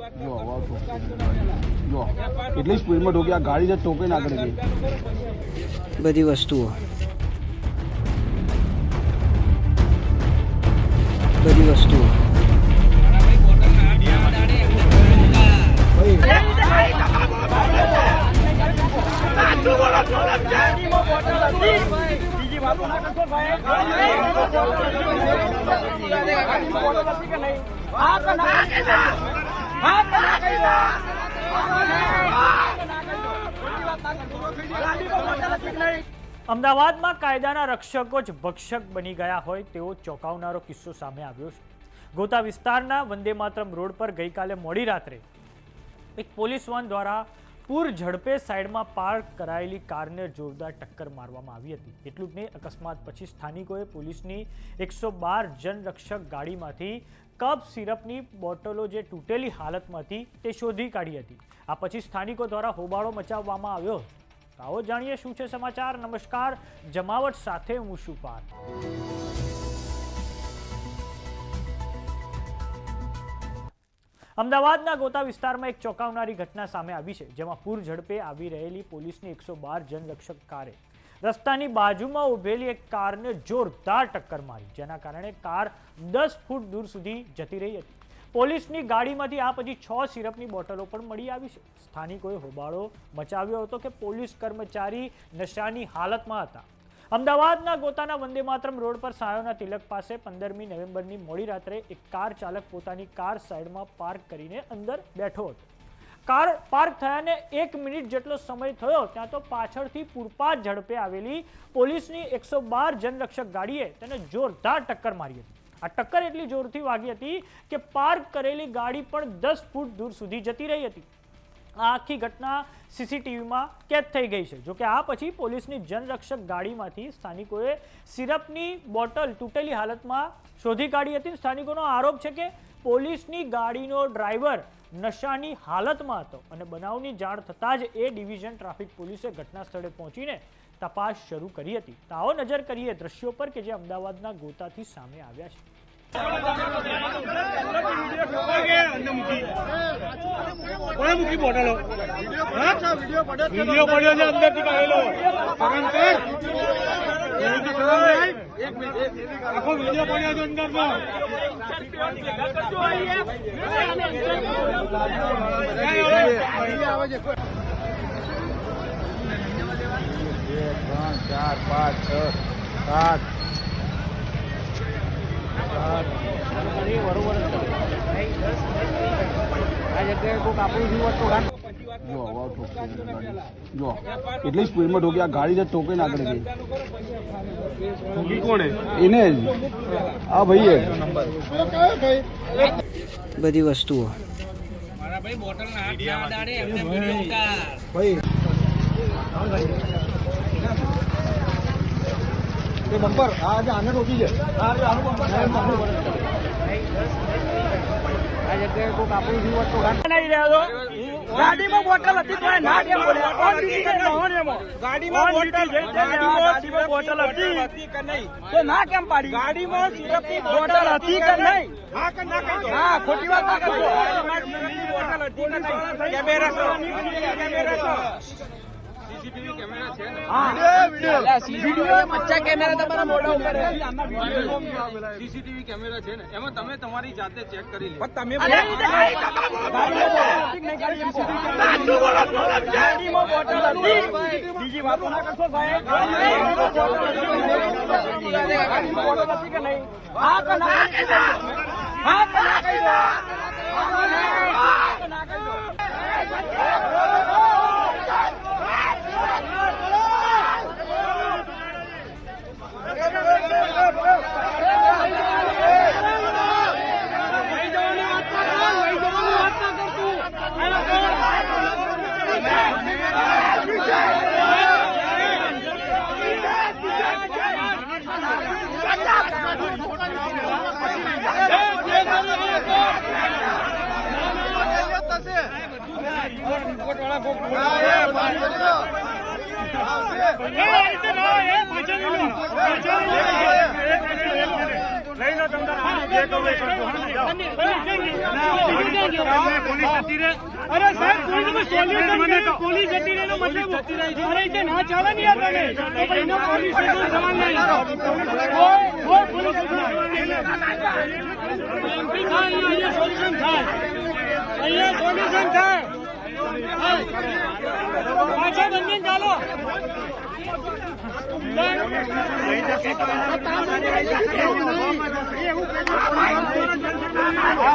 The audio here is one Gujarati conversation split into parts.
જો હવા ઠોકી જો એટલી સ્પીડમાં ઠોકી આ ગાડી જે ઠોકીને આગળ ગઈ બધી વસ્તુઓ બધી વસ્તુઓ અમદાવાદમાં કાયદાના રક્ષકો જ ભક્ષક બની ગયા હોય તેવો ચોંકાવનારો કિસ્સો સામે આવ્યો છે. ગોતા વિસ્તારના વંદે માતરમ રોડ પર ગઈકાલે મોડી રાત્રે એક પોલીસ વાન દ્વારા પૂર ઝડપે સાઈડમાં પાર્ક કરાયેલી કારને જોરદાર ટક્કર મારવામાં આવી હતી. એટલું જ નહીં, અકસ્માત પછી સ્થાનિકોએ પોલીસની એકસો બાર જનરક્ષક ગાડીમાંથી કપ સિરપની બોટલો જે તૂટેલી હાલતમાં હતી તે શોધી કાઢી હતી. આ પછી સ્થાનિકો દ્વારા હોબાળો મચાવવામાં આવ્યો આવો જાણીએ શું છે સમાચાર. નમસ્કાર, જમાવટ સાથે હું છું પાર અમદાવાદના ગોતા વિસ્તારમાં એક ચોંકાવનારી ઘટના સામે આવી છે, જેમાં પૂર ઝડપે આવી રહેલી પોલીસની એકસો બાર જનરક્ષક કારે રસ્તાની બાજુમાં ઊભેલી એક કારને જોરદાર ટક્કર મારી, જેના કારણે કાર દસ ફૂટ દૂર સુધી જતી રહી હતી. પોલીસની ગાડીમાંથી આ પછી છ સિરપની બોટલો પણ મળી આવી છે. સ્થાનિકોએ હોબાળો મચાવ્યો હતો કે પોલીસ કર્મચારી નશાની હાલતમાં હતા. અમદાવાદના ગોતાના વંદે માતરમ રોડ પર સાયોના તિલક પાસે પંદરમી નવેમ્બરની મોડી રાત્રે એક કાર ચાલક પોતાની કાર સાઈડમાં પાર્ક કરીને અંદર બેઠો હતો. કાર પાર્ક થયાને એક મિનિટ જેટલો સમય થયો, ત્યાં તો પાછળથી પૂરપાટ ઝડપે આવેલી પોલીસની એકસો બાર જનરક્ષક ગાડીએ તેને જોરદાર ટક્કર મારી હતી. આ ટક્કર એટલી જોરથી વાગી હતી કે પાર્ક કરેલી ગાડી પણ દસ ફૂટ દૂર સુધી જતી રહી હતી. આ આખી ઘટના સીસીટીવીમાં કેદ થઈ ગઈ છે. જોકે આ પછી પોલીસની જનરક્ષક ગાડીમાંથી સ્થાનિકોએ સિરપની બોટલ તૂટેલી હાલતમાં શોધી કાઢી હતી. સ્થાનિકોનો આરોપ છે કે પોલીસની ગાડીનો ડ્રાઈવર નશાની હાલતમાં હતો અને બનાવની જાણ થતાં જ એ ડિવિઝન ટ્રાફિક પોલીસે ઘટના સ્થળે પહોંચીને તપાસ શરૂ કરી હતી. તો આવો નજર કરીએ દ્રશ્યો પર કે જે અમદાવાદના ગોતાથી સામે આવ્યા છે. કોણે મૂકી બોટલો? વીડિયો પડ્યો છે કાઢેલો તો શરમ નહીં? આખો વીડિયો પડ્યો છે અંદરનો બે, ત્રણ, ચાર, પાંચ, છ, સાત જો ઠોકી એટલી સ્પીડમાં ઠોકી આ ગાડી જે આગળ ગઈ. મૂકી કોણે એને જ. આ ભાઈએ બધી વસ્તુઓ. ભાઈ. એ બમ્પર. આ આજે આને રોકી છે. આ આજે આનું બમ્પર ગાડીમાં બોટલ હતી તો ના કેમ બોલ્યા. ઓન ગાડીમાં બોટલ ગાડીમાં બોટલ હતી. તો ના કેમ પાડી? ગાડીમાં બોટલ હતી કે નહીં? હા કે ના કહી હા ખોટી વાત ના કરજો બોટલ હતી કે કેમેરા છે કેમેરા છે સીસીટીવી કેમેરા છે ને એમાં તમે તમારી જાતે ચેક કરી લો તમે બીજી વાતો ના કરશો સાહેબ ગાડીમાં બોટલ હતી કે નહીં હા કે ના હા કે ના લઈ લો તમને પોલીસ જતી રહે. અરે સાહેબ કોઈ તમે સોલ્યુશન કરો પોલીસ જતી રહેનો મતલબ અરે તે ના ચાલે ને યાર તમે તો ભાઈ એનો પોલીસ સ્ટેશન જવાનું નહીં કોઈ કોઈ પોલીસ સ્ટેશન અહીંયા સોલ્યુશન થાય અહીંયા સોલ્યુશન થાય પાછા બંને ચાલો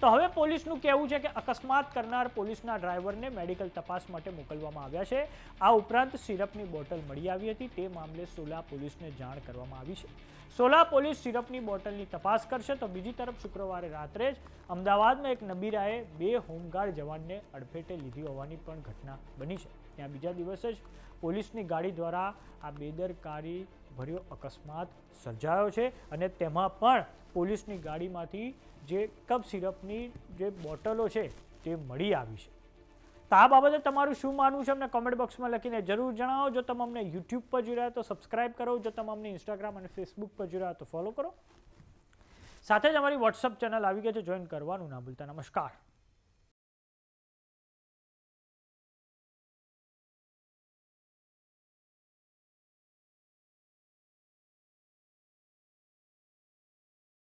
તો હવે પોલીસનું કહેવું છે કે અકસ્માત કરનાર પોલીસના ડ્રાઈવરને મેડિકલ તપાસ માટે મોકલવામાં આવ્યા છે. આ ઉપરાંત સિરપની બોટલ મળી આવી હતી. તે મામલે સોલા પોલીસને જાણ કરવામાં આવી છે. સોલા પોલીસ સિરપની બોટલની તપાસ કરશે તો બીજી તરફ શુક્રવારે રાત્રે જ અમદાવાદમાં એક નબીરાએ બે હોમગાર્ડ જવાનને અડફેટે લીધી હોવાની પણ ઘટના બની છે. ત્યાં બીજા દિવસે જ પોલીસની ગાડી દ્વારા આ બેદરકારી ભર્યો, અકસ્માત સર્જાયો છે અને તેમાં પણ પોલીસની ગાડીમાંથી જે કપ સિરપની જે બોટલો છે તે મળી આવી છે. તો આ બાબતે તમારું શું માનવું છે? અમને કોમેન્ટ બોક્સમાં લખીને જરૂર જણાવો. જો તમે અમને યુટ્યુબ પર જોઈ રહ્યા તો સબસ્ક્રાઇબ કરો. જો તમે અમને ઇન્સ્ટાગ્રામ અને ફેસબુક પર જોઈ રહ્યા તો ફોલો કરો. સાથે જ અમારી વોટ્સઅપ ચેનલ આવી ગઈ છે. જોઈન કરવાનું ના ભૂલતા. નમસ્કાર.